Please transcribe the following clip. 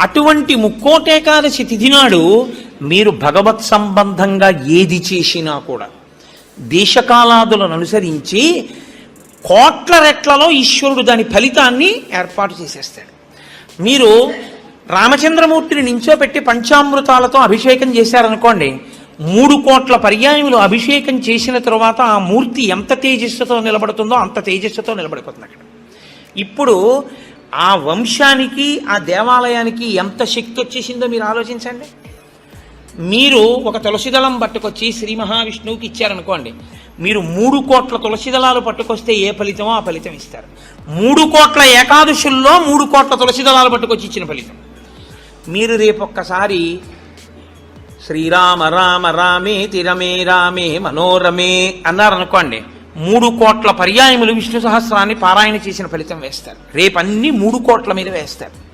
అటువంటి ముక్కోటేకాదశి తిథి నాడు మీరు భగవత్ సంబంధంగా ఏది చేసినా కూడా. దేశకాలాదులను అనుసరించి కోట్ల రెట్లలో ఈశ్వరుడు దాని ఫలితాన్ని ఏర్పాటు చేసేస్తాడు. మీరు రామచంద్రమూర్తిని నించోపెట్టి పంచామృతాలతో అభిషేకం చేశారనుకోండి మూడు కోట్ల పర్యాయములు అభిషేకం చేసిన తరువాత ఆ మూర్తి ఎంత తేజస్సుతో నిలబడుతుందో అంత తేజస్సుతో నిలబడిపోతుంది అక్కడ. ఇప్పుడు ఆ వంశానికి ఆ దేవాలయానికి ఎంత శక్తి వచ్చేసిందో మీరు ఆలోచించండి. మీరు ఒక తులసిదళం పట్టుకొచ్చి శ్రీ మహావిష్ణువుకి ఇచ్చారనుకోండి మీరు మూడు కోట్ల తులసి దళాలు పట్టుకొస్తే ఏ ఫలితమో ఆ ఫలితం ఇస్తారు. మూడు కోట్ల ఏకాదశుల్లో మూడు కోట్ల తులసి దళాలు పట్టుకొచ్చి ఇచ్చిన ఫలితం. మీరు రేపొక్కసారి శ్రీరామ రామ రామే తిరమే రామే మనోరమే అన్నారనుకోండి మూడు కోట్ల పర్యాయములు విష్ణు సహస్రాన్ని పారాయణ చేసిన ఫలితం వేస్తారు. రేపు మూడు కోట్ల మీద వేస్తారు.